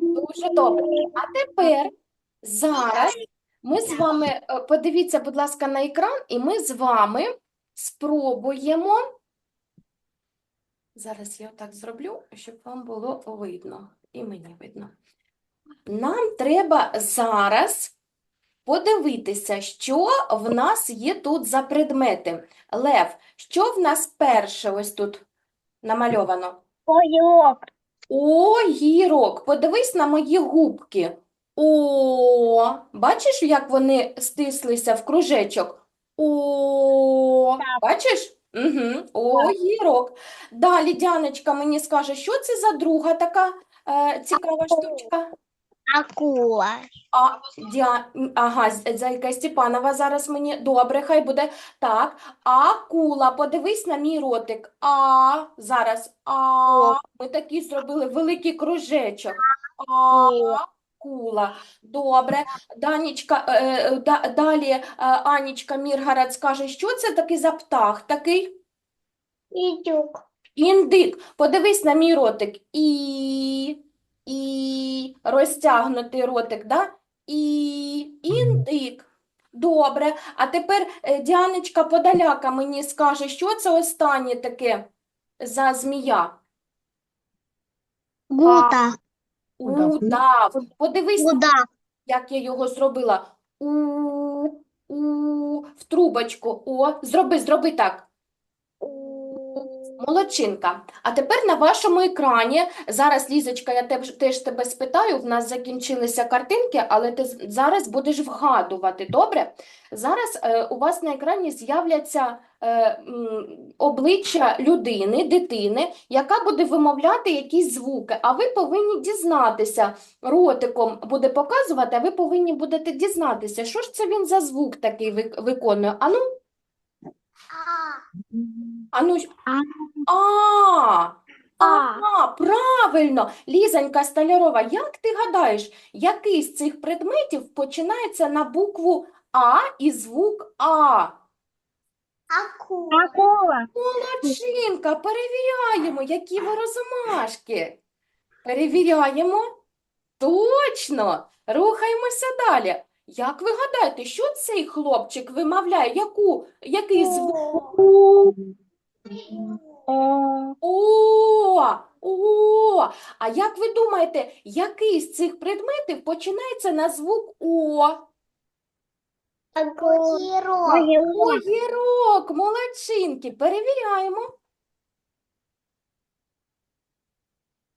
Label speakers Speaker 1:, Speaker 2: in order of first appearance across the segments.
Speaker 1: Дуже добре. А тепер зараз ми з вами, е, подивіться, будь ласка, на екран, і ми з вами спробуємо. Зараз я так зроблю, щоб вам було видно, і мені видно. Нам треба зараз подивитися, що в нас є тут за предмети. Лев, що в нас перше ось тут намальовано?
Speaker 2: Огірок.
Speaker 1: Огірок. Подивись на мої губки. О, бачиш, як вони стислися в кружечок? О, бачиш? Угу. Огірок. Далі Дяночка, мені скаже, що це за друга така е, цікава штучка?
Speaker 2: Акула.
Speaker 1: А, дя... Ага, Зайка Степанова зараз мені. Добре, хай буде. Так, акула, подивись на мій ротик. А, зараз. А, ми такий зробили великий кружечок. Акула. Добре. Данічка, е, е, да- далі е, Анічка Міргарад скаже, що це такий за птах такий?
Speaker 2: Ідюк.
Speaker 1: Індик. Подивись на мій ротик. І, і, розтягнутий ротик, да? І, індик. Добре. А тепер е, Діаночка Подаляка мені скаже, що це останнє таке за змія?
Speaker 2: Гута.
Speaker 1: Удав. Подивись, на як я його зробила. У, у, в трубочку. О, зроби, зроби так. Молодчинка. А тепер на вашому екрані, зараз, Лізочка, я теж, теж тебе спитаю, в нас закінчилися картинки, але ти зараз будеш вгадувати, добре? Зараз е, у вас на екрані з'являться е, обличчя людини, дитини, яка буде вимовляти якісь звуки, а ви повинні дізнатися, ротиком буде показувати, а ви повинні будете дізнатися, що ж це він за звук такий вик- виконує. Ану, ану, ж- а, ага, правильно. Лізонька Столярова, як ти гадаєш, який з цих предметів починається на букву А і звук А?
Speaker 2: Акула. Акула.
Speaker 1: Молодчинка, перевіряємо, які ви розумашки. Перевіряємо. Точно. Рухаємося далі. Як ви гадаєте, що цей хлопчик вимовляє? Яку, який звук? О, о. А як ви думаєте, який з цих предметів починається на звук О?
Speaker 2: Огірок.
Speaker 1: Огірок, молодчинки, перевіряємо.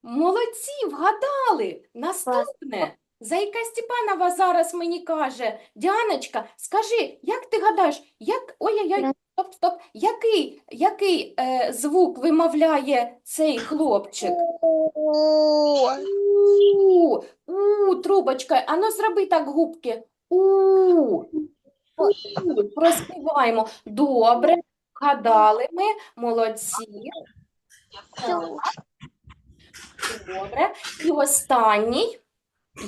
Speaker 1: Молодці, вгадали. Наступне. Зайка Степанова зараз мені каже, Діаночка, скажи, як ти гадаєш, як... Ой-ой-ой, стоп, стоп, який, який е, звук вимовляє цей хлопчик? У, у, трубочка, ану зроби так губки. У, у, проспіваємо. Добре, вгадали ми, молодці. Добре. І останній.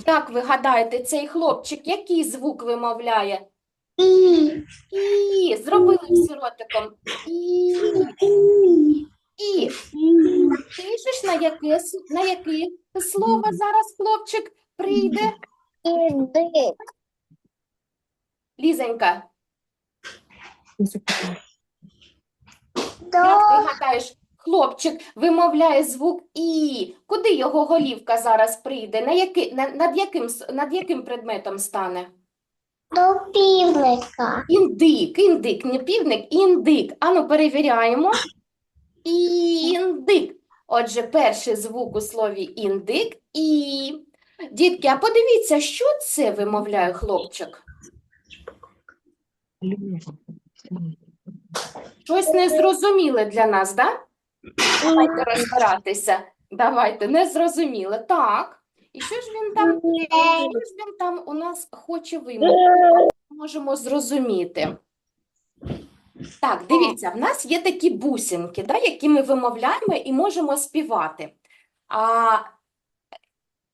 Speaker 1: Як ви гадаєте, цей хлопчик який звук вимовляє?
Speaker 2: І.
Speaker 1: І, зробили всі ротиком. І, і. Пишеш, на яке, с- на яке слово зараз хлопчик прийде?
Speaker 2: Індик.
Speaker 1: Лізонька, як ти гадаєш, хлопчик вимовляє звук І. Куди його голівка зараз прийде? На який, на, над, яким, над яким предметом стане?
Speaker 2: До півника.
Speaker 1: Індик, індик, не півник, індик. Ану, перевіряємо. Індик. Отже, перший звук у слові індик і. Дітки, а подивіться, що це вимовляє хлопчик? Щось незрозуміле для нас, да? Давайте розбиратися. Давайте, незрозуміле. Так. І що ж він там, що ж він там у нас хоче вимовити? Можемо зрозуміти. Так, дивіться, в нас є такі бусинки, да, які ми вимовляємо і можемо співати. А,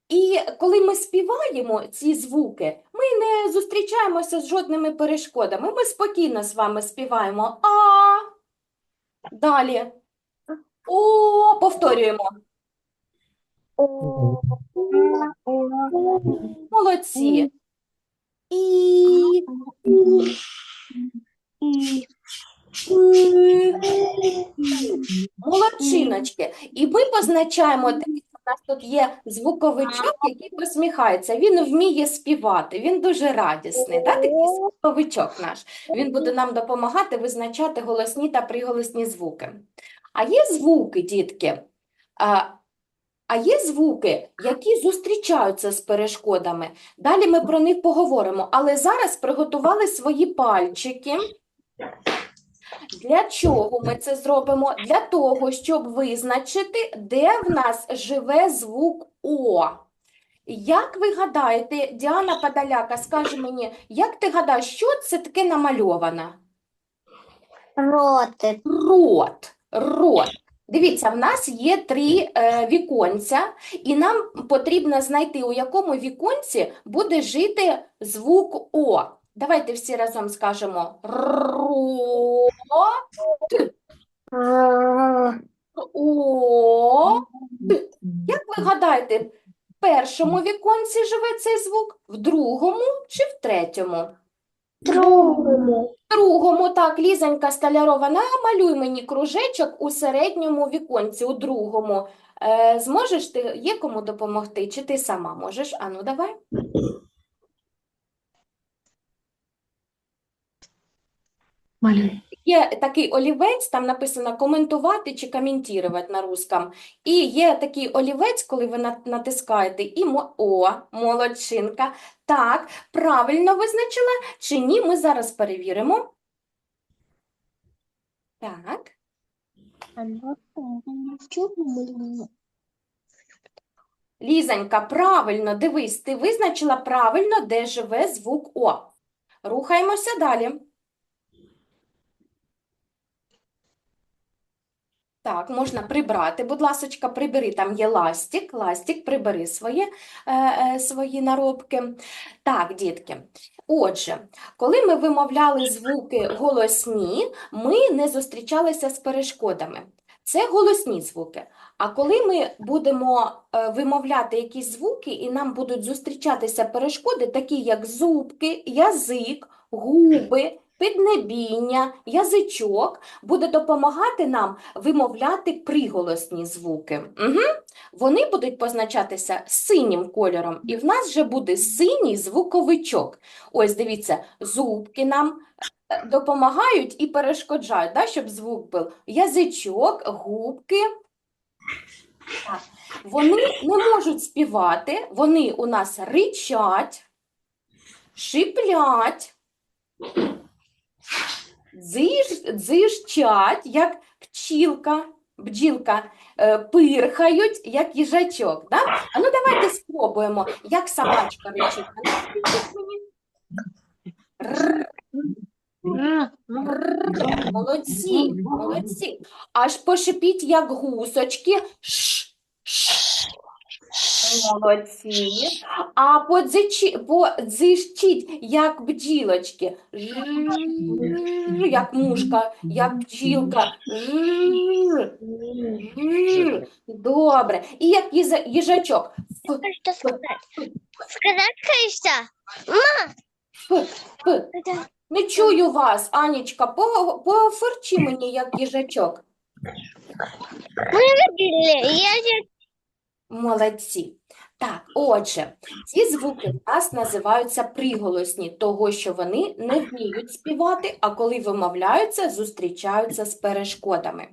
Speaker 1: і коли ми співаємо ці звуки, ми не зустрічаємося з жодними перешкодами. Ми спокійно з вами співаємо А. Далі. О, повторюємо. Молодці. І. Молодчиночки. І ми позначаємо, дивіться, у нас тут є звуковичок, який посміхається. Він вміє співати, він дуже радісний. Да? Такий звуковичок наш. Він буде нам допомагати визначати голосні та приголосні звуки. А є звуки, дітки, а, а є звуки, які зустрічаються з перешкодами. Далі ми про них поговоримо, але зараз приготували свої пальчики. Для чого ми це зробимо? Для того, щоб визначити, де в нас живе звук О. Як ви гадаєте, Діана Падаляка, скаже мені, як ти гадаєш, що це таке намальовано?
Speaker 2: Ротик.
Speaker 1: Рот. Рот. Дивіться, в нас є три е, віконця, і нам потрібно знайти, у якому віконці буде жити звук О. Давайте всі разом скажемо ро, о. Як ви гадаєте, в першому віконці живе цей звук, в другому чи в третьому?
Speaker 2: Другому.
Speaker 1: Другому, так, Лізонька Столярова, намалюй мені кружечок у середньому віконці, у другому. Е, зможеш ти, є кому допомогти, чи ти сама можеш? Ану, давай.
Speaker 3: Малюй.
Speaker 1: Є такий олівець, там написано коментувати чи коментувати на русском. І є такий олівець, коли ви натискаєте, і мо... О, молодчинка. Так, правильно визначила чи ні? Ми зараз перевіримо. Так. Лізонька, правильно, дивись, ти визначила правильно, де живе звук О. Рухаємося далі. Так, можна прибрати, будь ласочка, прибери, там є ластик, ластик, прибери свої, е, е, свої наробки. Так, дітки, отже, коли ми вимовляли звуки голосні, ми не зустрічалися з перешкодами. Це голосні звуки. А коли ми будемо е, вимовляти якісь звуки, і нам будуть зустрічатися перешкоди, такі як зубки, язик, губи, піднебіння, язичок, буде допомагати нам вимовляти приголосні звуки. Угу. Вони будуть позначатися синім кольором, і в нас вже буде синій звуковичок. Ось дивіться, зубки нам е, допомагають і перешкоджають, да, щоб звук був. Язичок, губки. Вони не можуть співати, вони у нас ричать, шиплять, дзиж, дзижчать, як пчілка, бджілка, е, пирхають, як їжачок. Да? А ну давайте спробуємо, як собачка ричить. А ну, скажіть мені. Р, р, Молодці, молодці. Аж пошипіть, як гусочки. Ш, ш. Молодці. А подзичі, подзищіть, як бджілочки. Як мушка, як бджілка. Жжж. Добре. І як їжачок. Ф,
Speaker 2: Что сказать? Сказать
Speaker 1: ф. Не чую вас, Анічка. По- Пофорчи мені, як їжачок.
Speaker 2: Я же
Speaker 1: Молодці. Так, отже, ці звуки в нас називаються приголосні, того, що вони не вміють співати, а коли вимовляються, зустрічаються з перешкодами.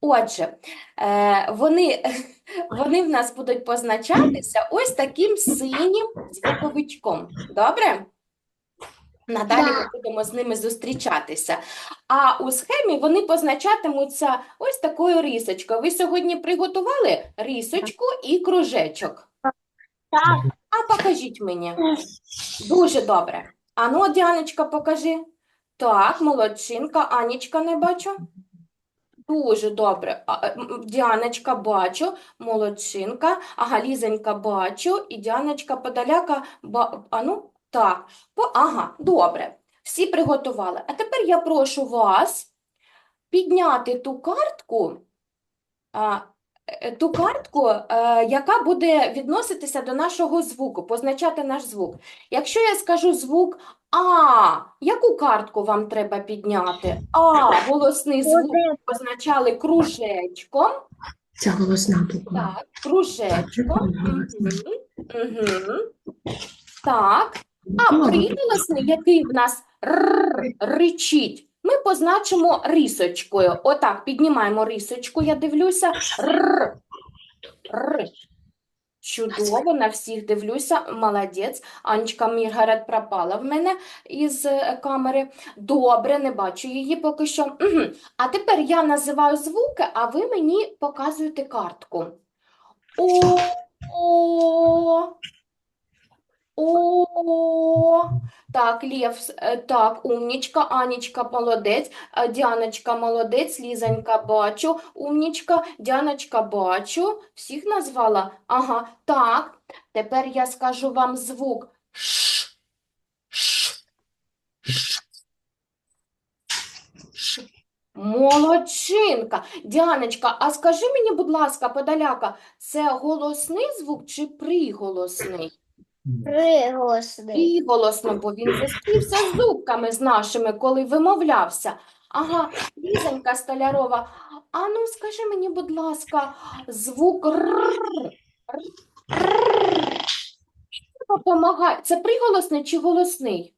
Speaker 1: Отже, е, вони, вони в нас будуть позначатися ось таким синім звуковичком. Добре? Надалі ми будемо з ними зустрічатися. А у схемі вони позначатимуться ось такою рисочкою. Ви сьогодні приготували рисочку і кружечок?
Speaker 2: Так.
Speaker 1: А покажіть мені. Дуже добре. Ану, Діаночка, покажи. Так, молодчинка. Анічка не бачу. Дуже добре. Діаночка бачу, молодчинка. Ага, Лізонька бачу. І Діаночка Подаляка. Ба... Ану, так. По... Ага, добре. Всі приготували. А тепер я прошу вас підняти ту картку, а, е, ту картку, е, яка буде відноситися до нашого звуку, позначати наш звук. Якщо я скажу звук А, яку картку вам треба підняти? А, голосний звук позначали кружечком.
Speaker 3: Ця голосна буква.
Speaker 1: Так, кружечком. Так. А приголосний, який в нас р, ричить, ми позначимо рисочкою. Отак, піднімаємо рисочку, я дивлюся. Р, р. Чудово, на всіх дивлюся. Молодець. Анечка Міргарет пропала в мене із е, камери. Добре, не бачу її поки що. Угу. А тепер я називаю звуки, а ви мені показуєте картку. О, о, о. Так, Лев, е, так, умнічка, Анічка молодець, е, Діаночка молодець, Лізонька бачу, умнічка, Діаночка бачу. Всіх назвала? Ага, так. Тепер я скажу вам звук Ш. Ш. Ш. Ш. Молодчинка. Діаночка, а скажи мені, будь ласка, подаляка, це голосний звук чи приголосний?
Speaker 2: Приголосний.
Speaker 1: Приголосно, бо він зустрівся з зубками з нашими, коли вимовлявся. Ага, Лізонька Столярова, а ну скажи мені, будь ласка, звук р. Допомагає. Це приголосний чи голосний?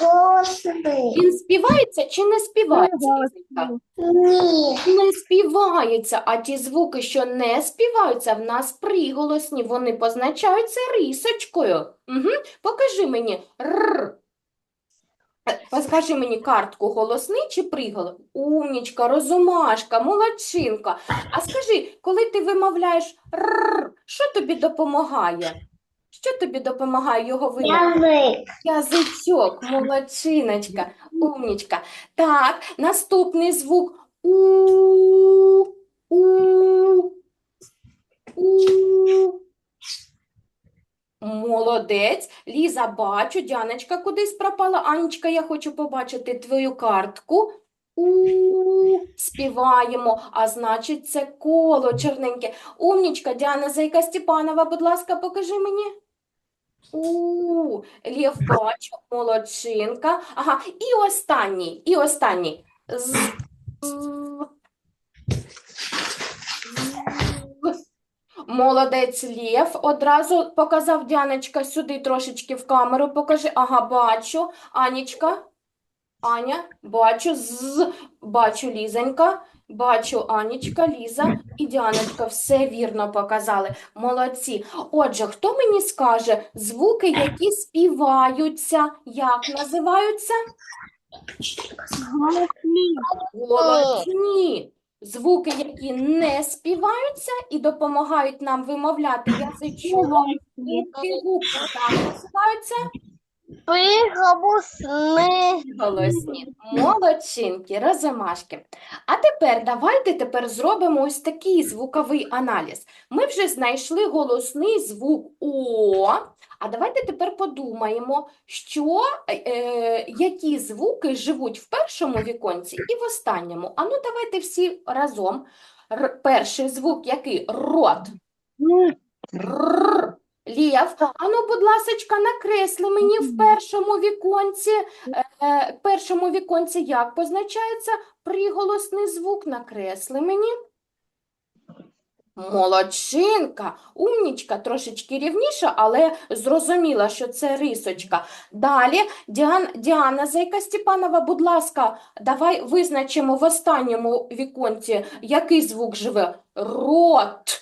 Speaker 2: Голосний.
Speaker 1: Він співається чи не співається,
Speaker 2: Ні.
Speaker 1: Не співаються, а ті звуки, що не співаються, в нас приголосні, вони позначаються рисочкою. Угу. Покажи мені р. Е, мені картку голосний чи приголосний? Умнічка, розумашка, молодчинка. А скажи, коли ти вимовляєш р, що тобі допомагає? Що тобі допомагає його вимовляти? Язичок, молодчиночка, умнічка. Так, наступний звук у, у, у. Молодець. Ліза, бачу, Дяночка кудись пропала. Анечка, я хочу побачити твою картку. У, співаємо, а значить, це коло чорненьке. Умнічка, Діана Зайка Степанова, будь ласка, покажи мені. У, Лев бачу, молодчинка. Ага, і останній, і останній. З. Молодець Лев. Одразу показав Дяночка сюди трошечки в камеру. Покажи. Ага, бачу. Анічка. Аня, бачу. З, бачу Лізонька. Бачу Анічка, Ліза і Діаночка. Все вірно показали. Молодці. Отже, хто мені скаже звуки, які співаються, як називаються? Голосні. Звуки, які не співаються і допомагають нам вимовляти язичок. Губки, губки, так називаються
Speaker 2: Приголосний.
Speaker 1: голосні. Молодчинки, розумашки. А тепер давайте тепер зробимо ось такий звуковий аналіз. Ми вже знайшли голосний звук О. А давайте тепер подумаємо, що, е, які звуки живуть в першому віконці і в останньому. А ну давайте всі разом. Р- перший звук який? Рот. Рррр. Лєв, а ну, будь ласочка, накресли мені в першому віконці. Е, першому віконці як позначається приголосний звук? Накресли мені. Молодчинка, умнічка, трошечки рівніша, але зрозуміла, що це рисочка. Далі, Діан, Діана Зайка Степанова, будь ласка, давай визначимо в останньому віконці, який звук живе. Рот.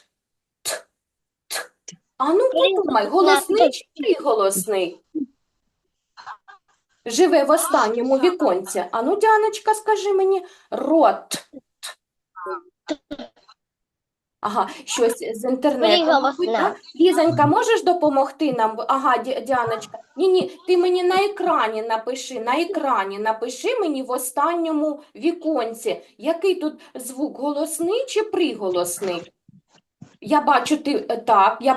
Speaker 1: А ну подумай, голосний чи приголосний? Живе в останньому віконці. А ну, Діаночка, скажи мені, рот. Ага, щось з інтернету. мабуть, так? Лізонька, можеш допомогти нам? Ага, Ді- Діаночка. Ні, ні, ти мені на екрані напиши, на екрані напиши мені в останньому віконці, який тут звук, голосний чи приголосний? Я бачу, ти е, так, я